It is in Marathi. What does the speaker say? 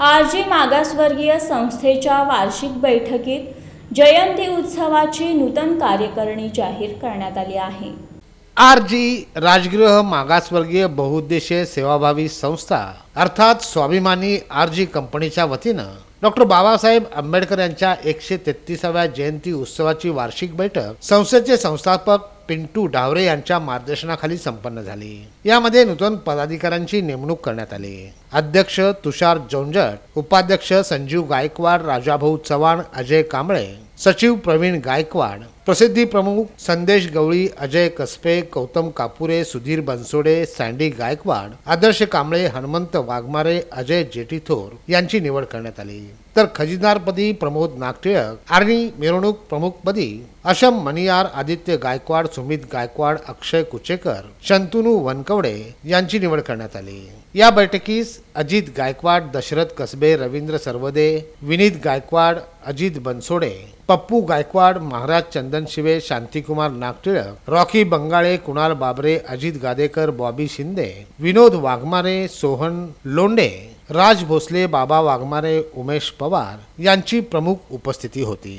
आरजी मागासवर्गीय संस्थेच्या वार्षिक बैठकीत जयंती उत्सवाची नूतन कार्यकारिणी जाहीर करण्यात आली आहे. आर जी राजगृह मागासवर्गीय बहुउद्देशीय सेवाभावी संस्था अर्थात स्वाभिमानी आर जी कंपनीच्या वतीनं डॉक्टर बाबासाहेब आंबेडकर यांच्या एकशे तेहतीसाव्या जयंती उत्सवाची वार्षिक बैठक संस्थेचे संस्थापक पिंटू डावरे यांच्या मार्गदर्शनाखाली संपन्न झाली. यामध्ये नूतन पदाधिकाऱ्यांची नेमणूक करण्यात आली. अध्यक्ष तुषार जोंजट उपाध्यक्ष संजीव गायकवाड राजाभाऊ चव्हाण अजय कांबळे सचिव प्रवीण गायकवाड प्रसिद्धी प्रमुख संदेश गवळी अजय कसपे गौतम कापुरे सुधीर बनसोडे सँडी गायकवाड आदर्श कांबळे हनुमंत वाघमारे अजय जेटीथोर यांची निवड करण्यात आली. तर खजिनारपदी प्रमोद नागटिळक आणि मिरवणूक प्रमुखपदी अशम मणियार आदित्य गायकवाड सुमित गायकवाड अक्षय कुचेकर शंतनू वनकवडे यांची निवड करण्यात आली. या बैठकीस अजित गायकवाड दशरथ कसबे रवींद्र सरवदे विनीत गायकवाड अजित बनसोडे पप्पू गायकवाड महाराज चंदन शिवे शांतिकुमार नागटिळक रॉकी बंगाळे कुणाल बाबरे अजित गादेकर बॉबी शिंदे विनोद वाघमारे सोहन लोंडे राज भोसले बाबा वाघमारे उमेश पवार यांची प्रमुख उपस्थिती होती.